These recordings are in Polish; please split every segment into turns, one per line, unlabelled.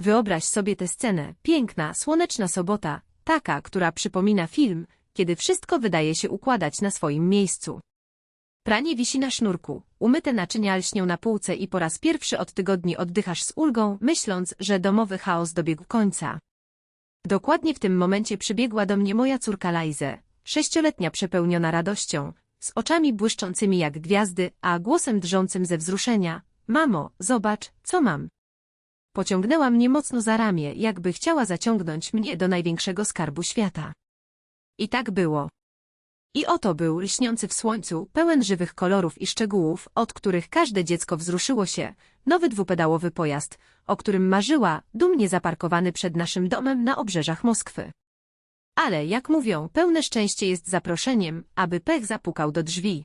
Wyobraź sobie tę scenę. Piękna, słoneczna sobota, taka, która przypomina film, kiedy wszystko wydaje się układać na swoim miejscu. Pranie wisi na sznurku, umyte naczynia lśnią na półce i po raz pierwszy od tygodni oddychasz z ulgą, myśląc, że domowy chaos dobiegł końca. Dokładnie w tym momencie przybiegła do mnie moja córka Lajze, sześcioletnia przepełniona radością, z oczami błyszczącymi jak gwiazdy, a głosem drżącym ze wzruszenia. Mamo, zobacz, co mam. Pociągnęła mnie mocno za ramię, jakby chciała zaciągnąć mnie do największego skarbu świata. I tak było. I oto był lśniący w słońcu, pełen żywych kolorów i szczegółów, od których każde dziecko wzruszyło się, nowy dwupedałowy pojazd, o którym marzyła, dumnie zaparkowany przed naszym domem na obrzeżach Moskwy. Ale, jak mówią, pełne szczęście jest zaproszeniem, aby pech zapukał do drzwi.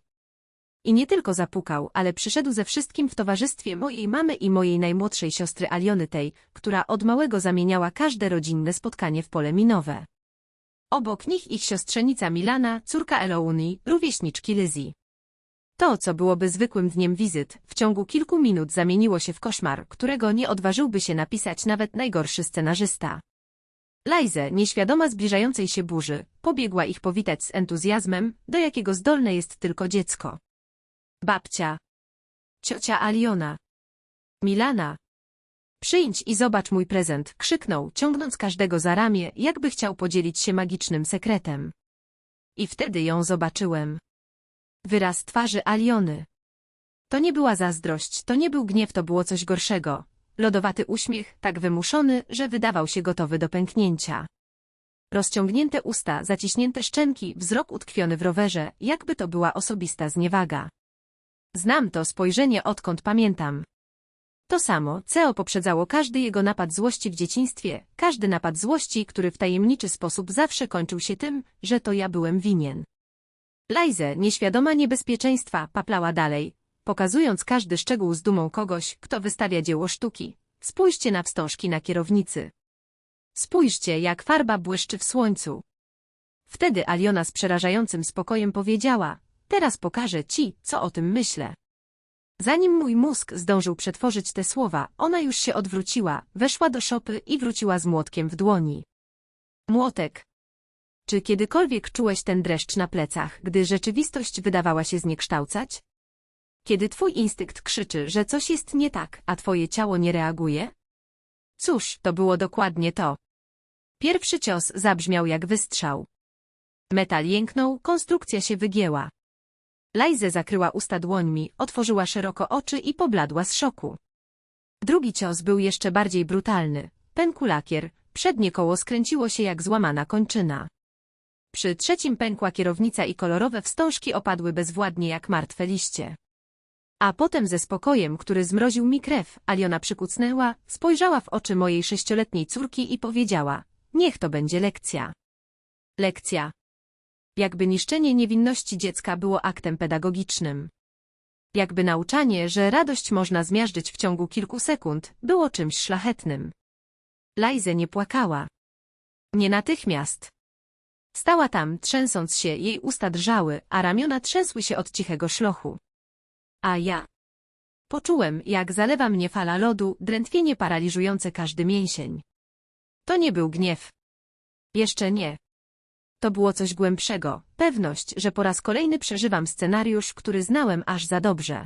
I nie tylko zapukał, ale przyszedł ze wszystkim w towarzystwie mojej mamy i mojej najmłodszej siostry Aliony tej, która od małego zamieniała każde rodzinne spotkanie w pole minowe. Obok nich ich siostrzenica Milana, córka Elouni, rówieśniczki Lizzie. To, co byłoby zwykłym dniem wizyt, w ciągu kilku minut zamieniło się w koszmar, którego nie odważyłby się napisać nawet najgorszy scenarzysta. Lajze, nieświadoma zbliżającej się burzy, pobiegła ich powitać z entuzjazmem, do jakiego zdolne jest tylko dziecko. Babcia. Ciocia Aliona. Milana. Przyjdź i zobacz mój prezent, krzyknął, ciągnąc każdego za ramię, jakby chciał podzielić się magicznym sekretem. I wtedy ją zobaczyłem. Wyraz twarzy Aliony. To nie była zazdrość, to nie był gniew, to było coś gorszego. Lodowaty uśmiech, tak wymuszony, że wydawał się gotowy do pęknięcia. Rozciągnięte usta, zaciśnięte szczęki, wzrok utkwiony w rowerze, jakby to była osobista zniewaga. Znam to spojrzenie odkąd pamiętam. To samo, CEO poprzedzało każdy jego napad złości w dzieciństwie, każdy napad złości, który w tajemniczy sposób zawsze kończył się tym, że to ja byłem winien. Lajze, nieświadoma niebezpieczeństwa, paplała dalej, pokazując każdy szczegół z dumą kogoś, kto wystawia dzieło sztuki. Spójrzcie na wstążki na kierownicy. Spójrzcie, jak farba błyszczy w słońcu. Wtedy Aliona z przerażającym spokojem powiedziała, teraz pokażę ci, co o tym myślę. Zanim mój mózg zdążył przetworzyć te słowa, ona już się odwróciła, weszła do szopy i wróciła z młotkiem w dłoni. Młotek. Czy kiedykolwiek czułeś ten dreszcz na plecach, gdy rzeczywistość wydawała się zniekształcać? Kiedy twój instynkt krzyczy, że coś jest nie tak, a twoje ciało nie reaguje? Cóż, to było dokładnie to. Pierwszy cios zabrzmiał jak wystrzał. Metal jęknął, konstrukcja się wygięła. Lajze zakryła usta dłońmi, otworzyła szeroko oczy i pobladła z szoku. Drugi cios był jeszcze bardziej brutalny. Pękł lakier, przednie koło skręciło się jak złamana kończyna. Przy trzecim pękła kierownica i kolorowe wstążki opadły bezwładnie jak martwe liście. A potem ze spokojem, który zmroził mi krew, Aliona przykucnęła, spojrzała w oczy mojej sześcioletniej córki i powiedziała, niech to będzie lekcja. Lekcja. Jakby niszczenie niewinności dziecka było aktem pedagogicznym. Jakby nauczanie, że radość można zmiażdżyć w ciągu kilku sekund, było czymś szlachetnym. Lajze nie płakała. Nie natychmiast. Stała tam, trzęsąc się, jej usta drżały, a ramiona trzęsły się od cichego szlochu. A ja. Poczułem, jak zalewa mnie fala lodu, drętwienie paraliżujące każdy mięsień. To nie był gniew. Jeszcze nie. To było coś głębszego, pewność, że po raz kolejny przeżywam scenariusz, który znałem aż za dobrze.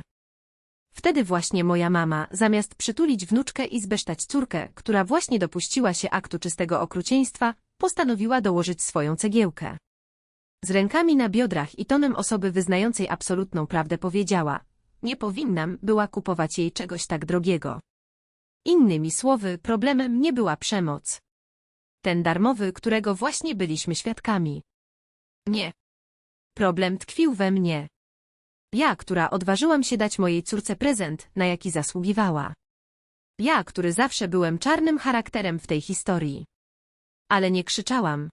Wtedy właśnie moja mama, zamiast przytulić wnuczkę i zbesztać córkę, która właśnie dopuściła się aktu czystego okrucieństwa, postanowiła dołożyć swoją cegiełkę. Z rękami na biodrach i tonem osoby wyznającej absolutną prawdę powiedziała, nie powinnam była kupować jej czegoś tak drogiego. Innymi słowy, problemem nie była przemoc. Ten darmowy, którego właśnie byliśmy świadkami. Nie. Problem tkwił we mnie. Ja, która odważyłam się dać mojej córce prezent, na jaki zasługiwała. Ja, który zawsze byłem czarnym charakterem w tej historii. Ale nie krzyczałam.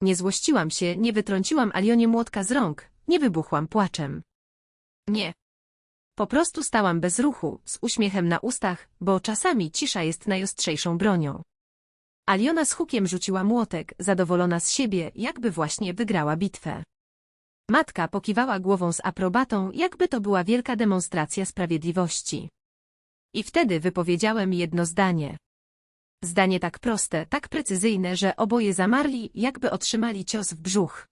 Nie złościłam się, nie wytrąciłam Alionie młotka z rąk, nie wybuchłam płaczem. Nie. Po prostu stałam bez ruchu, z uśmiechem na ustach, bo czasami cisza jest najostrzejszą bronią. Aliona z hukiem rzuciła młotek, zadowolona z siebie, jakby właśnie wygrała bitwę. Matka pokiwała głową z aprobatą, jakby to była wielka demonstracja sprawiedliwości. I wtedy wypowiedziałem jedno zdanie. Zdanie tak proste, tak precyzyjne, że oboje zamarli, jakby otrzymali cios w brzuch.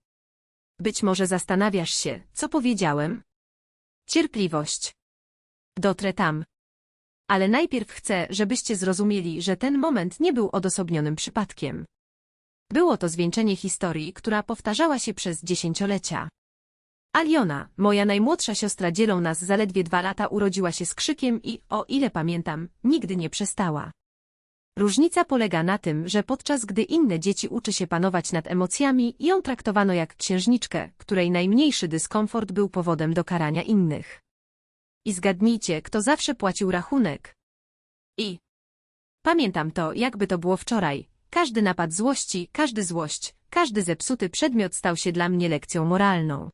Być może zastanawiasz się, co powiedziałem? Cierpliwość. Dotrę tam. Ale najpierw chcę, żebyście zrozumieli, że ten moment nie był odosobnionym przypadkiem. Było to zwieńczenie historii, która powtarzała się przez dziesięciolecia. Aliona, moja najmłodsza siostra dzielą nas zaledwie dwa lata urodziła się z krzykiem i, o ile pamiętam, nigdy nie przestała. Różnica polega na tym, że podczas gdy inne dzieci uczy się panować nad emocjami, ją traktowano jak księżniczkę, której najmniejszy dyskomfort był powodem do karania innych. I zgadnijcie, kto zawsze płacił rachunek. I. Pamiętam to, jakby to było wczoraj. Każdy napad złości, każdy złość, każdy zepsuty przedmiot stał się dla mnie lekcją moralną.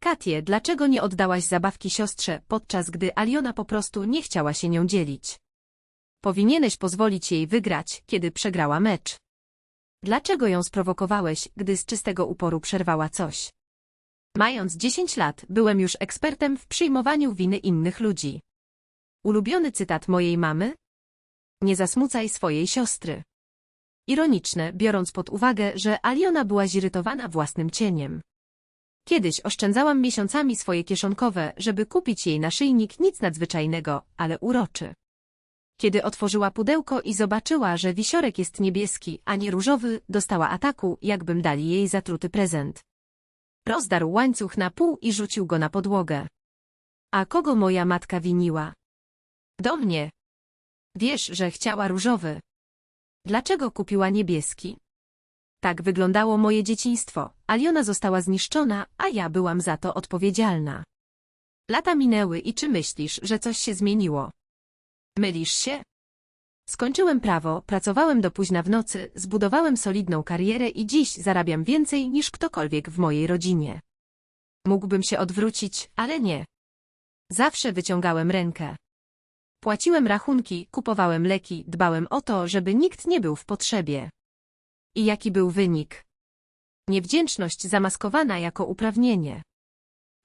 Katie, dlaczego nie oddałaś zabawki siostrze, podczas gdy Aliona po prostu nie chciała się nią dzielić? Powinieneś pozwolić jej wygrać, kiedy przegrała mecz. Dlaczego ją sprowokowałeś, gdy z czystego uporu przerwała coś? Mając 10 lat, byłem już ekspertem w przyjmowaniu winy innych ludzi. Ulubiony cytat mojej mamy? Nie zasmucaj swojej siostry. Ironiczne, biorąc pod uwagę, że Aliona była zirytowana własnym cieniem. Kiedyś oszczędzałam miesiącami swoje kieszonkowe, żeby kupić jej naszyjnik nic nadzwyczajnego, ale uroczy. Kiedy otworzyła pudełko i zobaczyła, że wisiorek jest niebieski, a nie różowy, dostała ataku, jakbym dali jej zatruty prezent. Rozdarł łańcuch na pół i rzucił go na podłogę. A kogo moja matka winiła? Do mnie. Wiesz, że chciała różowy. Dlaczego kupiła niebieski? Tak wyglądało moje dzieciństwo. Aliona została zniszczona, a ja byłam za to odpowiedzialna. Lata minęły i czy myślisz, że coś się zmieniło? Mylisz się? Skończyłem prawo, pracowałem do późna w nocy, zbudowałem solidną karierę i dziś zarabiam więcej niż ktokolwiek w mojej rodzinie. Mógłbym się odwrócić, ale nie. Zawsze wyciągałem rękę. Płaciłem rachunki, kupowałem leki, dbałem o to, żeby nikt nie był w potrzebie. I jaki był wynik? Niewdzięczność zamaskowana jako uprawnienie.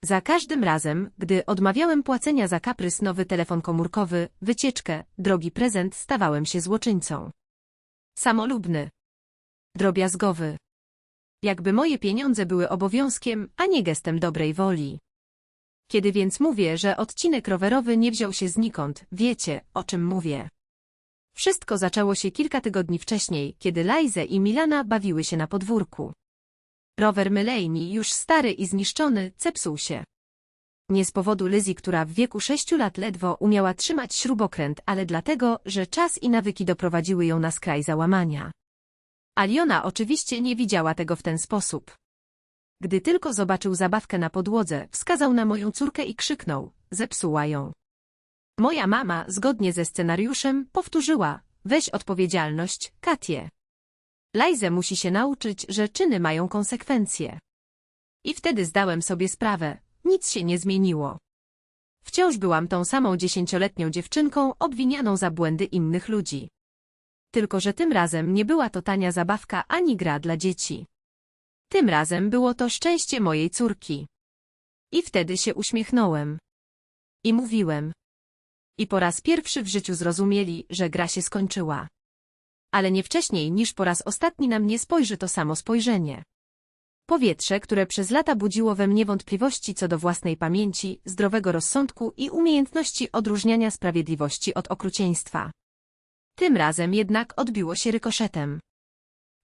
Za każdym razem, gdy odmawiałem płacenia za kaprys nowy telefon komórkowy, wycieczkę, drogi prezent, stawałem się złoczyńcą. Samolubny. Drobiazgowy. Jakby moje pieniądze były obowiązkiem, a nie gestem dobrej woli. Kiedy więc mówię, że odcinek rowerowy nie wziął się znikąd, wiecie, o czym mówię. Wszystko zaczęło się kilka tygodni wcześniej, kiedy Lajze i Milana bawiły się na podwórku. Rower Mylejni, już stary i zniszczony, zepsuł się. Nie z powodu Lizzie, która w wieku sześciu lat ledwo umiała trzymać śrubokręt, ale dlatego, że czas i nawyki doprowadziły ją na skraj załamania. Aliona oczywiście nie widziała tego w ten sposób. Gdy tylko zobaczył zabawkę na podłodze, wskazał na moją córkę i krzyknął, zepsuła ją. Moja mama, zgodnie ze scenariuszem, powtórzyła, weź odpowiedzialność, Katie. Lajze musi się nauczyć, że czyny mają konsekwencje. I wtedy zdałem sobie sprawę, nic się nie zmieniło. Wciąż byłam tą samą dziesięcioletnią dziewczynką obwinianą za błędy innych ludzi. Tylko, że tym razem nie była to tania zabawka ani gra dla dzieci. Tym razem było to szczęście mojej córki. I wtedy się uśmiechnąłem. I mówiłem. I po raz pierwszy w życiu zrozumieli, że gra się skończyła ale nie wcześniej niż po raz ostatni na mnie spojrzy to samo spojrzenie. Powietrze, które przez lata budziło we mnie wątpliwości co do własnej pamięci, zdrowego rozsądku i umiejętności odróżniania sprawiedliwości od okrucieństwa. Tym razem jednak odbiło się rykoszetem.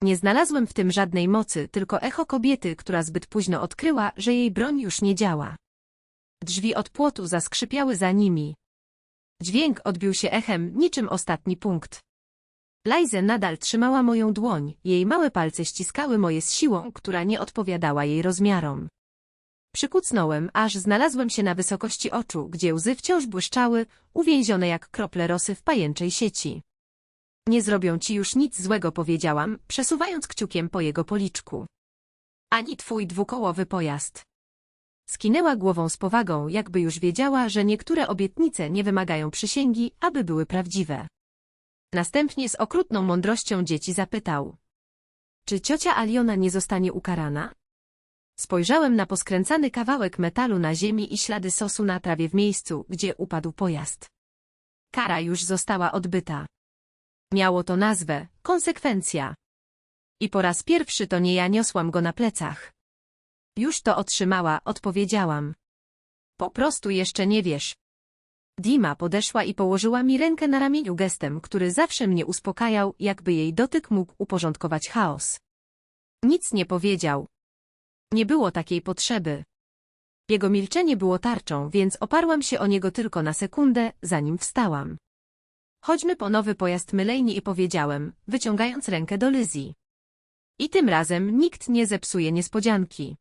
Nie znalazłem w tym żadnej mocy, tylko echo kobiety, która zbyt późno odkryła, że jej broń już nie działa. Drzwi od płotu zaskrzypiały za nimi. Dźwięk odbił się echem, niczym ostatni punkt. Lajze nadal trzymała moją dłoń, jej małe palce ściskały moje z siłą, która nie odpowiadała jej rozmiarom. Przykucnąłem, aż znalazłem się na wysokości oczu, gdzie łzy wciąż błyszczały, uwięzione jak krople rosy w pajęczej sieci. Nie zrobią ci już nic złego, powiedziałam, przesuwając kciukiem po jego policzku. Ani twój dwukołowy pojazd. Skinęła głową z powagą, jakby już wiedziała, że niektóre obietnice nie wymagają przysięgi, aby były prawdziwe. Następnie z okrutną mądrością dzieci zapytał. Czy ciocia Aliona nie zostanie ukarana? Spojrzałem na poskręcany kawałek metalu na ziemi i ślady sosu na trawie w miejscu, gdzie upadł pojazd. Kara już została odbyta. Miało to nazwę konsekwencja. I po raz pierwszy to nie ja niosłam go na plecach. Już to otrzymała, odpowiedziałam. Po prostu jeszcze nie wiesz. Dima podeszła i położyła mi rękę na ramieniu gestem, który zawsze mnie uspokajał, jakby jej dotyk mógł uporządkować chaos. Nic nie powiedział. Nie było takiej potrzeby. Jego milczenie było tarczą, więc oparłam się o niego tylko na sekundę, zanim wstałam. Chodźmy po nowy pojazd mylejni i powiedziałem, wyciągając rękę do Lyzji. I tym razem nikt nie zepsuje niespodzianki.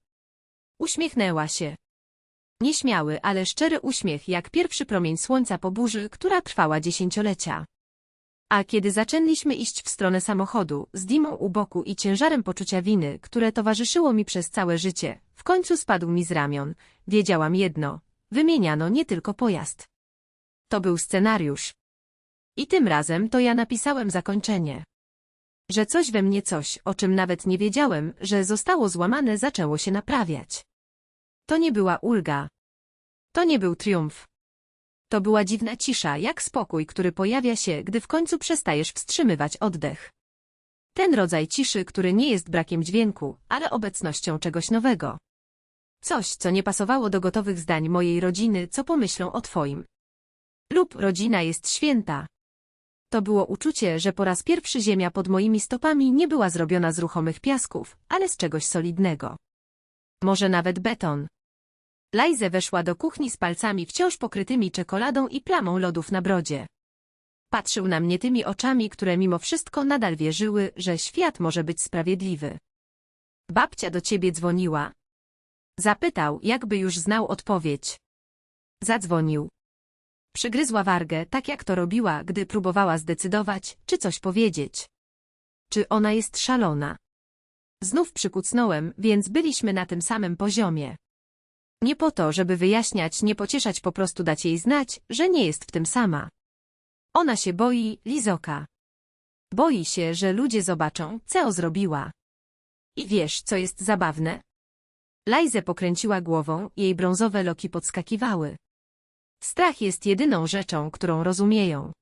Uśmiechnęła się. Nieśmiały, ale szczery uśmiech jak pierwszy promień słońca po burzy, która trwała dziesięciolecia. A kiedy zaczęliśmy iść w stronę samochodu, z dimą u boku i ciężarem poczucia winy, które towarzyszyło mi przez całe życie, w końcu spadł mi z ramion, wiedziałam jedno, wymieniano nie tylko pojazd. To był scenariusz. I tym razem to ja napisałem zakończenie. Że coś we mnie coś, o czym nawet nie wiedziałem, że zostało złamane, zaczęło się naprawiać. To nie była ulga. To nie był triumf. To była dziwna cisza, jak spokój, który pojawia się, gdy w końcu przestajesz wstrzymywać oddech. Ten rodzaj ciszy, który nie jest brakiem dźwięku, ale obecnością czegoś nowego. Coś, co nie pasowało do gotowych zdań mojej rodziny, co pomyślą o twoim. Lub rodzina jest święta. To było uczucie, że po raz pierwszy ziemia pod moimi stopami nie była zrobiona z ruchomych piasków, ale z czegoś solidnego. Może nawet beton. Lajze weszła do kuchni z palcami wciąż pokrytymi czekoladą i plamą lodów na brodzie. Patrzył na mnie tymi oczami, które mimo wszystko nadal wierzyły, że świat może być sprawiedliwy. Babcia do ciebie dzwoniła. Zapytał, jakby już znał odpowiedź. Zadzwonił. Przygryzła wargę, tak jak to robiła, gdy próbowała zdecydować, czy coś powiedzieć. Czy ona jest szalona? Znów przykucnąłem, więc byliśmy na tym samym poziomie. Nie po to, żeby wyjaśniać, nie pocieszać, po prostu dać jej znać, że nie jest w tym sama. Ona się boi, Lizoka. Boi się, że ludzie zobaczą, co zrobiła. I wiesz, co jest zabawne? Lajze pokręciła głową, jej brązowe loki podskakiwały. Strach jest jedyną rzeczą, którą rozumieją.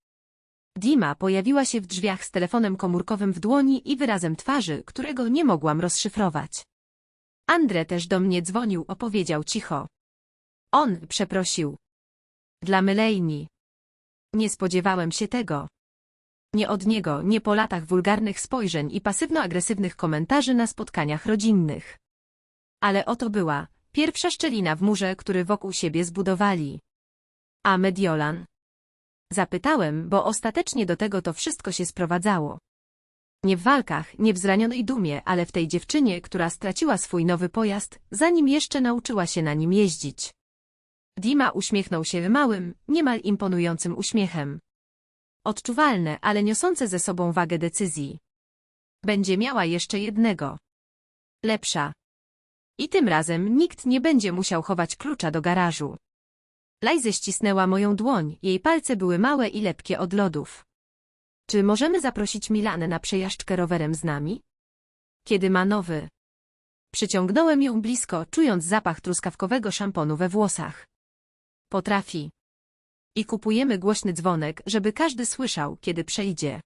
Dima pojawiła się w drzwiach z telefonem komórkowym w dłoni i wyrazem twarzy, którego nie mogłam rozszyfrować. Andre też do mnie dzwonił, opowiedział cicho. On przeprosił. Dla Mylejni. Nie spodziewałem się tego. Nie od niego, nie po latach wulgarnych spojrzeń i pasywno-agresywnych komentarzy na spotkaniach rodzinnych. Ale oto była pierwsza szczelina w murze, który wokół siebie zbudowali. A Mediolan? Zapytałem, bo ostatecznie do tego to wszystko się sprowadzało. Nie w walkach, nie w zranionej dumie, ale w tej dziewczynie, która straciła swój nowy pojazd, zanim jeszcze nauczyła się na nim jeździć. Dima uśmiechnął się małym, niemal imponującym uśmiechem. Odczuwalne, ale niosące ze sobą wagę decyzji. Będzie miała jeszcze jednego. Lepsza. I tym razem nikt nie będzie musiał chować klucza do garażu. Lajze ścisnęła moją dłoń, jej palce były małe i lepkie od lodów. Czy możemy zaprosić Milanę na przejażdżkę rowerem z nami? Kiedy ma nowy? Przyciągnąłem ją blisko, czując zapach truskawkowego szamponu we włosach. Potrafi. I kupujemy głośny dzwonek, żeby każdy słyszał, kiedy przejdzie.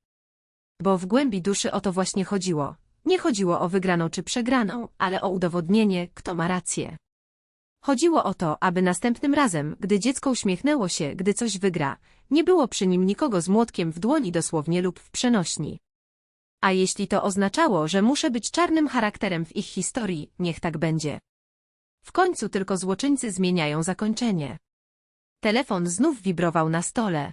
Bo w głębi duszy o to właśnie chodziło. Nie chodziło o wygraną czy przegraną, ale o udowodnienie, kto ma rację. Chodziło o to, aby następnym razem, gdy dziecko uśmiechnęło się, gdy coś wygra, nie było przy nim nikogo z młotkiem w dłoni dosłownie lub w przenośni. A jeśli to oznaczało, że muszę być czarnym charakterem w ich historii, niech tak będzie. W końcu tylko złoczyńcy zmieniają zakończenie. Telefon znów wibrował na stole.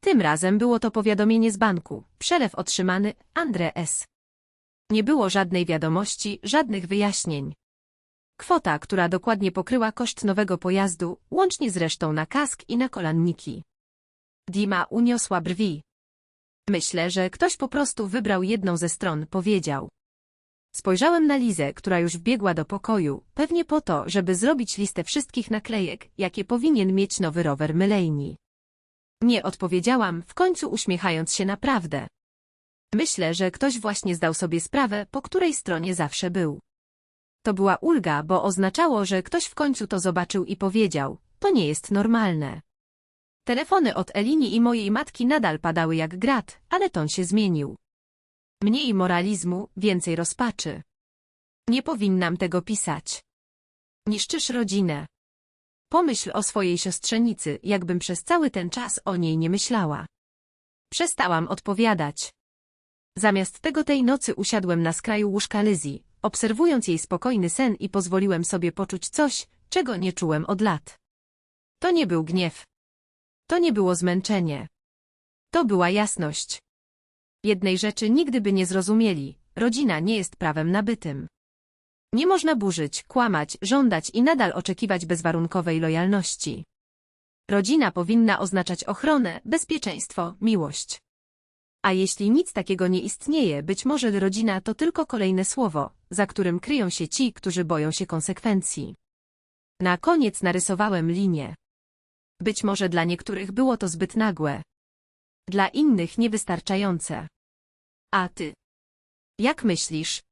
Tym razem było to powiadomienie z banku, przelew otrzymany, Andre S. Nie było żadnej wiadomości, żadnych wyjaśnień. Kwota, która dokładnie pokryła koszt nowego pojazdu, łącznie z resztą na kask i na kolanniki. Dima uniosła brwi. Myślę, że ktoś po prostu wybrał jedną ze stron, powiedział. Spojrzałem na Lizę, która już wbiegła do pokoju, pewnie po to, żeby zrobić listę wszystkich naklejek, jakie powinien mieć nowy rower Mylejni. Nie odpowiedziałam, w końcu uśmiechając się naprawdę. Myślę, że ktoś właśnie zdał sobie sprawę, po której stronie zawsze był. To była ulga, bo oznaczało, że ktoś w końcu to zobaczył i powiedział, to nie jest normalne. Telefony od Elini i mojej matki nadal padały jak grat, ale ton się zmienił. Mniej moralizmu, więcej rozpaczy. Nie powinnam tego pisać. Niszczysz rodzinę. Pomyśl o swojej siostrzenicy, jakbym przez cały ten czas o niej nie myślała. Przestałam odpowiadać. Zamiast tego tej nocy usiadłem na skraju łóżka Lyzji, obserwując jej spokojny sen i pozwoliłem sobie poczuć coś, czego nie czułem od lat. To nie był gniew. To nie było zmęczenie. To była jasność. Jednej rzeczy nigdy by nie zrozumieli, rodzina nie jest prawem nabytym. Nie można burzyć, kłamać, żądać i nadal oczekiwać bezwarunkowej lojalności. Rodzina powinna oznaczać ochronę, bezpieczeństwo, miłość. A jeśli nic takiego nie istnieje, być może rodzina to tylko kolejne słowo, za którym kryją się ci, którzy boją się konsekwencji. Na koniec narysowałem linię. Być może dla niektórych było to zbyt nagłe. Dla innych niewystarczające. A ty? Jak myślisz?